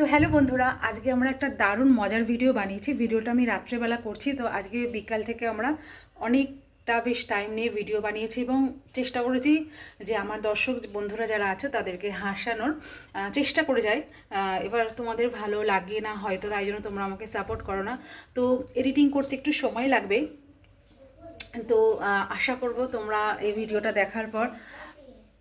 তো হ্যালো বন্ধুরা, আজকে আমরা একটা দারুণ মজার ভিডিও বানিয়েছি। ভিডিওটা আমি রাত্রেবেলা করছি, তো আজকে বিকাল থেকে আমরা অনেকটা বেশ টাইম নিয়ে ভিডিও বানিয়েছি এবং চেষ্টা করেছি যে আমার দর্শক বন্ধুরা যারা আছো, তাদেরকে হাসানোর চেষ্টা করে যাই। এবার তোমাদের ভালো লাগে না হয়তো তাই জন্য তোমরা আমাকে সাপোর্ট করো না। তো এডিটিং করতে একটু সময় লাগবে। তো আশা করব তোমরা এই ভিডিওটা দেখার পর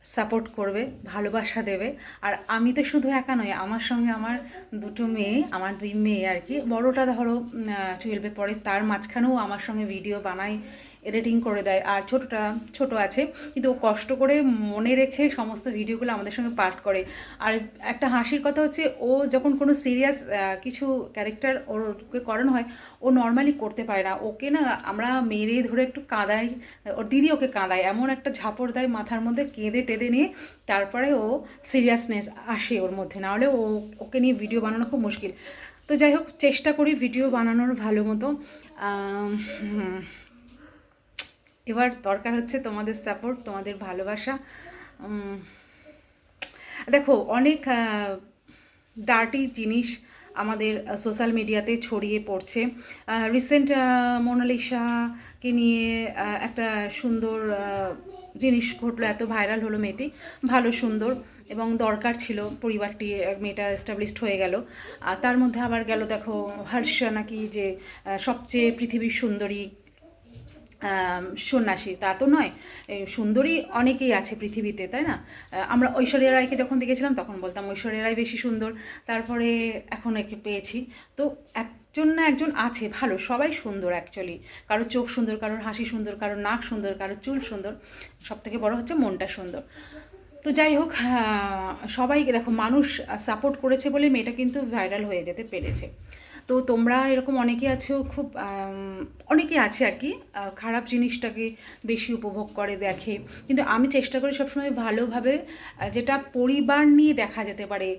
সাপোর্ট করবে, ভালোবাসা দেবে। আর আমি তো শুধু একা নয় আমার সঙ্গে আমার দুটো মেয়ে, আমার দুই মেয়ে আর কি। বড়টা ধরো টুয়েলভে পড়ে, তার মাঝখানেও আমার সঙ্গে ভিডিও বানায় এডিটিং করে দেয়। আর ছোটটা, ছোট আছে। কিন্তু ও কষ্ট করে মনে রেখে সমস্ত ভিডিওগুলো আমাদের সঙ্গে পাঠ করে। আর একটা হাসির কথা হচ্ছে, ও যখন কোনো সিরিয়াস কিছু ক্যারেক্টার ওরকে করানো হয়, ও নর্মালি করতে পারে না। ওকে না আমরা মেরে ধরে একটু কাঁদাই, ওর দিদি ওকে কাঁদায়। এমন একটা ঝাপড় দেয় মাথার মধ্যে, কেঁদে টেঁদে নিয়ে তারপরে ও সিরিয়াসনেস আসে ওর মধ্যে। নাহলে ও, ওকে নিয়ে ভিডিও বানানো খুব মুশকিল। তো যাই হোক, চেষ্টা করি ভিডিও বানানোর ভালো মতো। এবার দরকার হচ্ছে তোমাদের সাপোর্ট তোমাদের ভালোবাসা। দেখো, অনেক ডার্টি জিনিস আমাদের সোশ্যাল মিডিয়াতে ছড়িয়ে পড়ছে। রিসেন্ট মোনালিসাকে নিয়ে একটা সুন্দর জিনিস ঘটলো, এত ভাইরাল হলো মেয়েটি। ভালো, সুন্দর এবং দরকার ছিল, পরিবারটি মেয়েটা এস্টাবলিশড হয়ে গেল। আর তার মধ্যে আবার গেল, দেখো, হর্ষা নাকি যে সবচেয়ে পৃথিবীর সুন্দরী সন্ন্যাসী, তা তো নয়। সুন্দরী অনেকেই আছে পৃথিবীতে, তাই না? আমরা ঐশ্বরিয়া রায়কে যখন দেখেছিলাম, তখন বলতাম ঐশ্বরিয়া রায় বেশি সুন্দর। তারপরে এখন একে পেয়েছি। তো একজন না একজন আছে, ভালো, সবাই সুন্দর অ্যাকচুয়ালি কারও চোখ সুন্দর, কারোর হাসি সুন্দর, কারোর নাক সুন্দর, কারোর চুল সুন্দর। সব থেকে বড়ো হচ্ছে মনটা সুন্দর। তো যাই হোক আহ, সবাইকে দেখো মানুষ সাপোর্ট করেছে বলে মেয়েটা কিন্তু ভাইরাল হয়ে যেতে পেরেছে। তো তোমরা এরকম অনেকে আছো খুব অনেকে আছে আর কি খারাপ জিনিসটাকে বেশি উপভোগ করে দেখে। কিন্তু আমি চেষ্টা করি সবসময় ভালোভাবে যেটা পরিবার নিয়ে দেখা যেতে পারে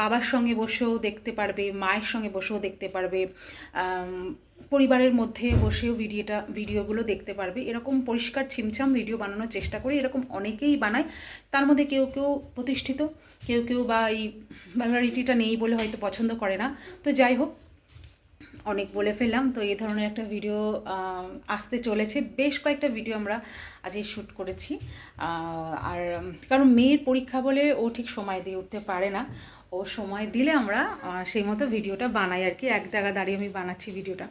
বাবার সঙ্গে বসেও দেখতে পারবে মায়ের সঙ্গে বসেও দেখতে পারবে পরিবারের মধ্যে বসেও ভিডিওটা, ভিডিওগুলো দেখতে পারবে। এরকম পরিষ্কার ছিমছাম ভিডিও বানানোর চেষ্টা করি এরকম অনেকেই বানায়। তার মধ্যে কেউ কেউ প্রতিষ্ঠিত, কেউ কেউ বা এই ভ্যারাইটিটা নেই বলে হয়তো পছন্দ করে না। তো যাই হোক অনেক বলে ফেললাম। তো এই ধরনের একটা ভিডিও আসতে চলেছে। বেশ কয়েকটা ভিডিও আমরা আজকে শ্যুট করেছি। আর কারণ মেয়ের পরীক্ষা বলে ও ঠিক সময় দিয়ে উঠতে পারে না। ও সময় দিলে আমরা সেই মতো ভিডিওটা বানাই আর কি। এক জায়গা দাঁড়িয়ে আমি বানাচ্ছি ভিডিওটা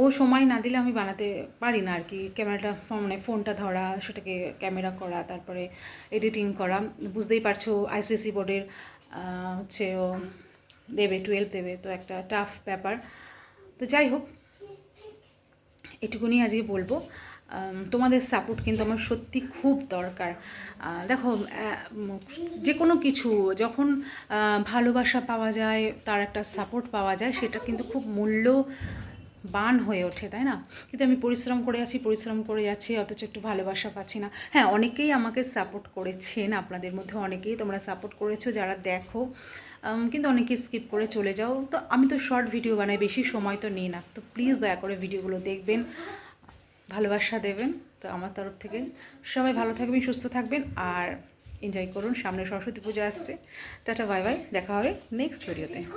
ও সময় না দিলে আমি বানাতে পারি না আর কি। ক্যামেরাটা মানে ফোনটা ধরা, সেটাকে ক্যামেরা করা, তারপরে এডিটিং করা। বুঝতেই পারছ আইসিসি বোর্ডের হচ্ছে ও দেবে টুয়েলভ দেবে। তো একটা টাফ ব্যাপার। তো যাই হোক, এটুকুনি আজকে বলব। তোমাদের সাপোর্ট কিন্তু আমার সত্যি খুব দরকার। দেখো যে কোনো কিছু, যখন ভালোবাসা পাওয়া যায়, তার একটা সাপোর্ট পাওয়া যায়, সেটা কিন্তু খুব মূল্য বান হয়ে ওঠে, তাই না? কিন্তু আমি পরিশ্রম করে আছি, পরিশ্রম করে যাচ্ছি অথচ একটু ভালোবাসা পাচ্ছি না। হ্যাঁ অনেকেই আমাকে সাপোর্ট করেছেন, আপনাদের মধ্যে অনেকেই তোমরা সাপোর্ট করেছ, যারা দেখো কিন্তু অনেকে স্কিপ করে চলে যাও। তো আমি তো শর্ট ভিডিও বানাই, বেশি সময় তো নিই না। তো প্লিজ দয়া করে ভিডিওগুলো দেখবেন, ভালোবাসা দেবেন। তো আমার তরফ থেকে সবাই ভালো থাকবেন, সুস্থ থাকবেন, আর এনজয় করুন। সামনে সরস্বতী পুজো আসছে। টাটা বাই বাই দেখা হবে নেক্সট ভিডিওতে